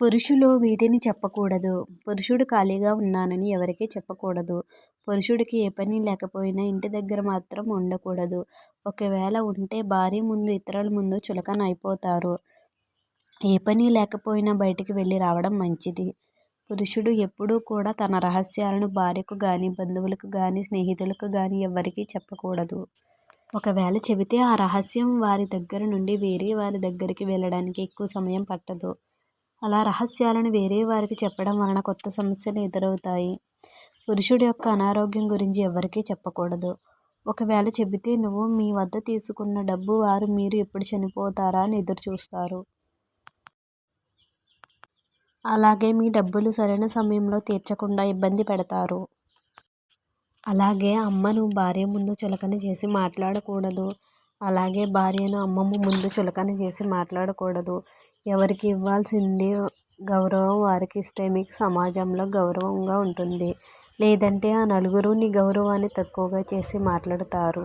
పురుషులు వీటిని చెప్పకూడదు. పురుషుడు ఖాళీగా ఉన్నానని ఎవరికీ చెప్పకూడదు. పురుషుడికి ఏ పని లేకపోయినా ఇంటి దగ్గర మాత్రం ఉండకూడదు. ఒకవేళ ఉంటే భార్య ముందు ఇతరుల ముందు చులకన అయిపోతారు. ఏ పని లేకపోయినా బయటికి వెళ్ళి రావడం మంచిది. పురుషుడు ఎప్పుడూ కూడా తన రహస్యాలను భార్యకు కానీ బంధువులకు కానీ స్నేహితులకు కానీ ఎవ్వరికీ చెప్పకూడదు. ఒకవేళ చెబితే ఆ రహస్యం వారి దగ్గర నుండి వేరే వారి దగ్గరికి వెళ్ళడానికి ఎక్కువ సమయం పట్టదు. అలా రహస్యాలను వేరే వారికి చెప్పడం వలన కొత్త సమస్యలు ఎదురవుతాయి. పురుషుడి యొక్క అనారోగ్యం గురించి ఎవరికీ చెప్పకూడదు. ఒకవేళ చెబితే నువ్వు మీ వద్ద తీసుకున్న డబ్బు వారు మీరు ఎప్పుడు చనిపోతారా అని ఎదురుచూస్తారు. అలాగే మీ డబ్బులు సరైన సమయంలో తీర్చకుండా ఇబ్బంది పెడతారు. అలాగే అమ్మను భార్య ముందు చులకన చేసి మాట్లాడకూడదు. అలాగే భార్యను అమ్మమ్మ ముందు చులకన చేసి మాట్లాడకూడదు. ఎవరికి ఇవ్వాల్సింది గౌరవం వారికి ఇస్తే మీకు సమాజంలో గౌరవంగా ఉంటుంది. లేదంటే ఆ నలుగురు నీ గౌరవాన్ని తక్కువగా చేసి మాట్లాడతారు.